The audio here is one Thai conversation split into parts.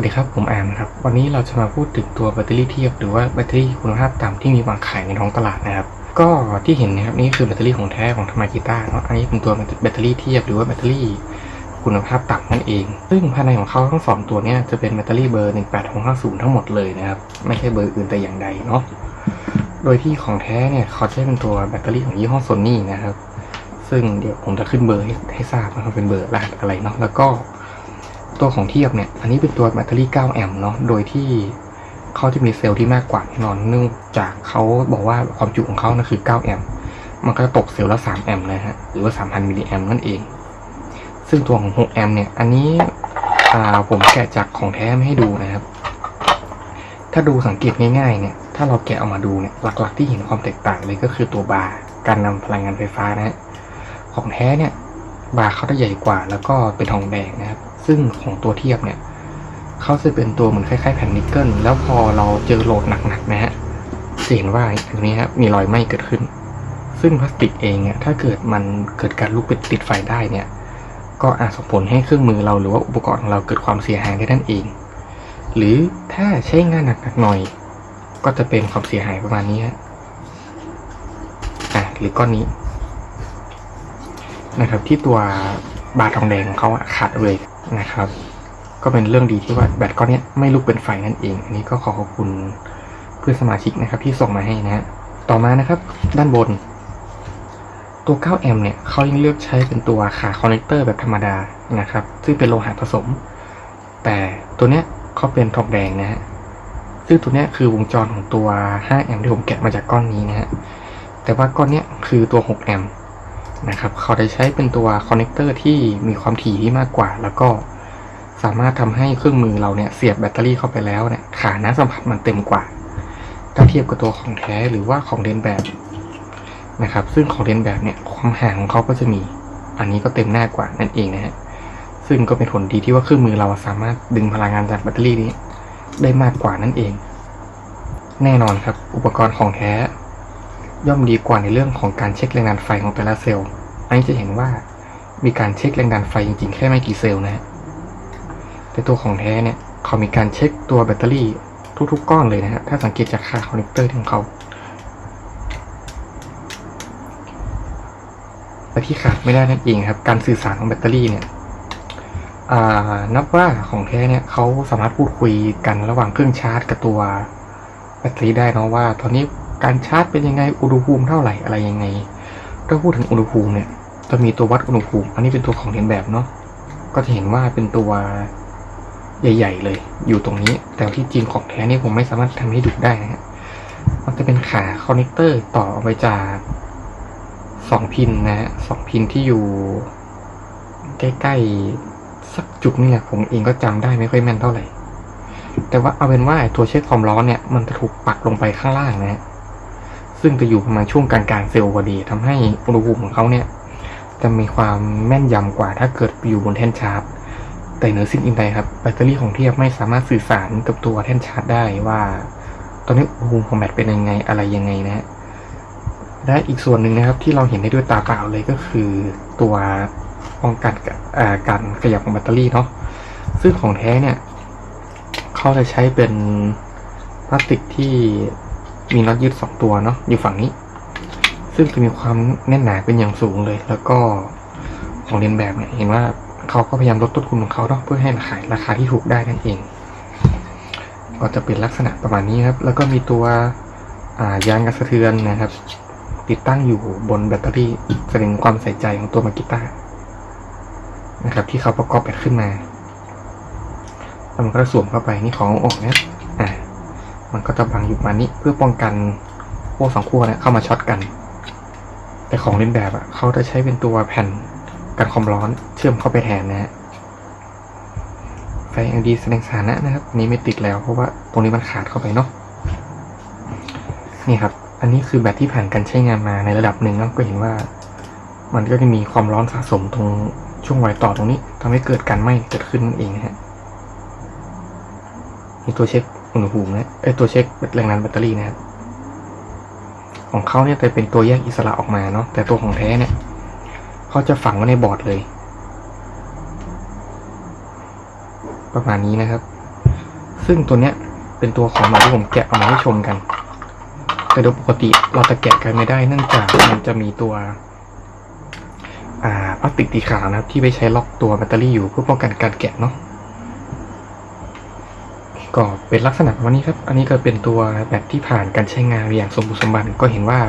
วัสดีครับ ผมอามครับ วันนี้เราจะมาพูดถึงตัวแบตเตอรี่เทียบ หรือว่าแบตเตอรี่คุณภาพต่ำที่มีวางขายในท้องตลาดนะครับ ก็ที่เห็นนะครับนี่คือแบตเตอรี่ของแท้ของธรรมากิต้าเนาะอันนี้เป็นตัวแบตเตอรี่เทียบหรือว่าแบตเตอรี่คุณภาพต่ำนั่นเอง ซึ่งภายในของเขาทั้งสองตัวเนี้จะเป็นแบตเตอรี่เบอร์ 18650 ทั้งหมดเลยนะครับ ไม่ใช่เบอร์อื่นแต่อย่างใดเนาะ โดยที่ของแท้เนี่ยเขาใช้เป็นตัวแบตเตอรี่ของยี่ห้อโซนี่นะครับ ซึ่งเดี๋ยวผมจะขึ้นเบอร์ให้ให้ทราบนะครับเป็นเบอร์รหัสอะไรเนาะ แล้วก็ ตัวของเทียบเนี่ย อันนี้เป็นตัวแบตเตอรี่ 9 แอมป์เนาะ โดยที่เขาจะมีเซลล์ที่มากกว่าแน่นอน เนื่องจากเขาบอกว่าความจุของเขานะคือ 9 แอมป์ มันก็จะตกเซลล์ละ 3 แอมป์นะฮะ หรือว่า 3,000 มิลลิแอมป์นั่นเอง ซึ่งตัวของ 6 แอมป์เนี่ย อันนี้ผมแกะจากของแท้มาให้ดูนะครับ ถ้าดูสังเกตง่ายๆ เนี่ย ถ้าเราแกะออกมาดูเนี่ย หลักๆ ที่เห็นความแตกต่างเลยก็คือตัวบาร์ การนำพลังงานไฟฟ้านะฮะ ของแท้เนี่ย บาร์เขาจะใหญ่กว่าแล้วก็เป็นทองแดงนะครับ ซึ่งของตัวเทียบเนี่ยเขาจะเป็นตัวเหมือนคล้ายๆแผ่นนิกเกิลแล้วพอเราเจอโหลดหนักๆนะฮะจะเห็นว่าตรงนี้ครับมีรอยไหม้เกิดขึ้น ซึ่งพลาสติกเองเนี่ยถ้าเกิดมันเกิดการลุกเป็นติดไฟได้เนี่ย ก็อาจส่งผลให้เครื่องมือเราหรือว่าอุปกรณ์ของเราเกิดความเสียหายได้นั่นเอง หรือถ้าใช้งานหนักๆหน่อย ก็จะเป็นความเสียหายประมาณนี้ฮะอะหรือก้อนนี้นะครับที่ตัวบาร์ทองแดงของเขาขาดเลย นะครับ ก็เป็นเรื่องดีที่ว่าแบตก้อนนี้ไม่ลุกเป็นไฟนั่นเอง อันนี้ก็ขอขอบคุณเพื่อนสมาชิกนะครับที่ส่งมาให้นะฮะต่อมานะครับด้านบน ตัว 9 แอมป์เนี่ยเขายังเลือกใช้เป็นตัวขาคอนเนคเตอร์แบบธรรมดานะครับ ซึ่งเป็นโลหะผสม แต่ตัวเนี้ยเขาเป็นทองแดงนะฮะซึ่งตัวเนี้ยคือวงจรของตัว 5 แอมป์ที่ผมแกะมาจากก้อนนี้นะฮะ แต่ว่าก้อนเนี้ยคือตัว 6 แอมป์ นะครับ เขาได้ใช้เป็นตัวคอนเนคเตอร์ที่มีความถี่ที่มากกว่า แล้วก็สามารถทำให้เครื่องมือเราเนี่ยเสียบแบตเตอรี่เข้าไปแล้วเนี่ยขาน้ำสัมผัสมันเต็มกว่า ถ้าเทียบกับตัวของแท้หรือว่าของเลนแบบนะครับ ซึ่งของเลนแบบเนี่ยความห่างของเขาก็จะมี อันนี้ก็เต็มหน้ากว่านั่นเองนะฮะ ซึ่งก็เป็นผลดีที่ว่าเครื่องมือเราสามารถดึงพลังงานจากแบตเตอรี่นี้ได้มากกว่านั่นเอง แน่นอนครับ อุปกรณ์ของแท้ ย่อมดีกว่าในเรื่องของการเช็คแรงดันไฟของแต่ละเซลล์ อันนี้จะเห็นว่ามีการเช็คแรงดันไฟจริงๆ แค่ไม่กี่เซลล์นะ แต่ตัวของแท้เนี่ยเขามีการเช็คตัวแบตเตอรี่ทุกๆ ก้อนเลยนะฮะ ถ้าสังเกตจากค่าคอนเนคเตอร์ของเขาและที่ขาดไม่ได้นั่นเองครับ การสื่อสารของแบตเตอรี่เนี่ยนับว่าของแท้เนี่ยเขาสามารถพูดคุยกันระหว่างเครื่องชาร์จกับตัวแบตเตอรี่ได้นะว่าตอนนี้ การชาร์จเป็นยังไง อุณหภูมิเท่าไหร่อะไรยังไง ถ้าพูดถึงอุณหภูมิเนี่ย จะมีตัววัดอุณหภูมิ อันนี้เป็นตัวของเรียนแบบเนาะ ก็จะเห็นว่าเป็นตัวใหญ่ ๆ เลย อยู่ตรงนี้ แต่ที่จริงของแท้นี่ผมไม่สามารถทำให้ดูได้นะฮะ มันจะเป็นขาคอนเนคเตอร์ต่อไปจากสองพินนะฮะสองพินที่อยู่ใกล้ๆสักจุดนี่แหละผมเองก็จำได้ไม่ค่อยแม่นเท่าไหร่แต่ว่าเอาเป็นว่าตัวเช็คความร้อนเนี่ยมันจะถูกปักลงไปข้างล่างนะฮะ ซึ่งจะอยู่ประมาณช่วงกลางๆเซลล์พอดีทำให้อุณหภูมิของเขาเนี่ยจะมีความแม่นยำกว่าถ้าเกิดอยู่บนแท่นชาร์จ แต่เหนือสิ่งอื่นใดครับแบตเตอรี่ของเทียบไม่สามารถสื่อสารกับตัวแท่นชาร์จได้ว่า ตอนนี้อุณหภูมิของแบตเป็นยังไงอะไรยังไงนะและอีกส่วนหนึ่งนะครับที่เราเห็นได้ด้วยตาเปล่าเลยก็คือตัวป้องกันการขยับของแบตเตอรี่เนาะซึ่งของแท้เนี่ยเขาจะใช้เป็นพลาสติกที่ มีน็อตยืดสองตัวเนาะอยู่ฝั่งนี้ ซึ่งจะมีความแน่นหนาเป็นอย่างสูงเลย แล้วก็ของเรียนแบบเนี่ยเห็นว่าเขาก็พยายามลดต้นทุนของเขาเนาะเพื่อให้ราคาราคาที่ถูกได้นั่นเอง ก็จะเป็นลักษณะประมาณนี้ครับ แล้วก็มีตัวอ่ายางกระสะเทือนนะครับ ติดตั้งอยู่บนแบตเตอรี่แสดงความใส่ใจของตัวมากิต้านะครับ ที่เขาประกอบแบตขึ้นมาแล้วมันก็สวมเข้าไปนี่ของอกนะ มันก็จะบังอยู่มานี้เพื่อป้องกันพวกสองขั้วเนี่ยเข้ามาช็อตกัน แต่ของเล่นแบบอะเขาจะใช้เป็นตัวแผ่นกันความร้อนเชื่อมเข้าไปแทนนะฮะไฟ LED แสดงสถานะนะครับนี้ไม่ติดแล้ว เพราะว่าตรงนี้มันขาดเข้าไปเนาะนี่ครับ อันนี้คือแบตที่ผ่านการใช้งานมาในระดับหนึ่งเนาะก็เห็นว่า มันก็จะมีความร้อนสะสมตรงช่วงรอยต่อตรงนี้ทำให้เกิดการไหม้เกิดขึ้นนั่นเองนะฮะมีตัวเช็ค อุณหภูมินะไอตัวเช็คแรงดันแบตเตอรี่นะครับของเขาเนี่ยจะเป็นตัวแยกอิสระออกมาเนาะแต่ตัวของแท้เนี่ยเขาจะฝังไว้ในบอร์ดเลย ประมาณนี้นะครับ ซึ่งตัวเนี้ยเป็นตัวของใหม่ที่ผมแกะออกมาให้ชมกัน แต่โดยปกติเราจะแกะกันไม่ได้เนื่องจากมันจะมีตัวอ่าพลาสติกสีขาวนะครับที่ไปใช้ล็อกตัวแบตเตอรี่อยู่เพื่อป้องกันการแกะเนาะ ก็เป็นลักษณะวันนี้ครับ อันนี้ก็เป็นตัวแบตที่ผ่านการใช้งานอย่างสมบูรณ์สมบันก็เห็นว่า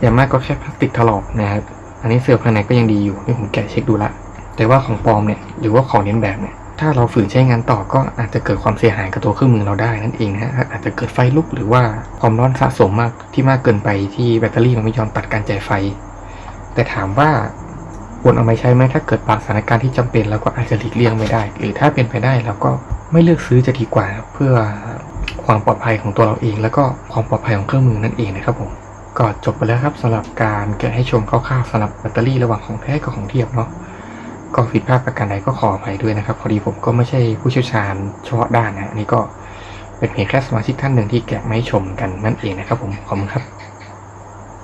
อย่างมากก็แค่พลาสติกถลอกนะครับ อันนี้เสือภายในก็ยังดีอยู่นี่ผมแกะเช็คดูละ แต่ว่าของปลอมเนี่ยหรือว่าของเลียนแบบเนี่ยถ้าเราฝืนใช้งานต่อก็อาจจะเกิดความเสียหายกับตัวเครื่องมือเราได้นั่นเองนะฮะอาจจะเกิดไฟลุกหรือว่าความร้อนสะสมมากที่มากเกินไปที่แบตเตอรี่มันไม่ยอมตัดการจ่ายไฟ แต่ถามว่าควรเอามาใช้ไหมถ้าเกิดบางสถานการณ์ที่จำเป็นเราก็อาจจะหลีกเลี่ยงไม่ได้ หรือถ้าเป็นไปได้เราก็ ไม่เลือกซื้อจะดีกว่าเพื่อความปลอดภัยของตัวเราเอง แล้วก็ความปลอดภัยของเครื่องมือนั่นเองนะครับผมก็จบไปแล้วครับสำหรับการแกะให้ชมคร่าวๆสำหรับแบตเตอรี่ระหว่างของแท้กับของเทียบเนาะก็ผิดพลาดประการใดก็ขออภัยด้วยนะครับ พอดีผมก็ไม่ใช่ผู้เชี่ยวชาญเฉพาะด้านนะอันนี้ก็เป็นเพียงแค่สมาชิกท่านหนึ่งที่แกะไม่ชมกันนั่นเองนะครับผมขอบคุณครับ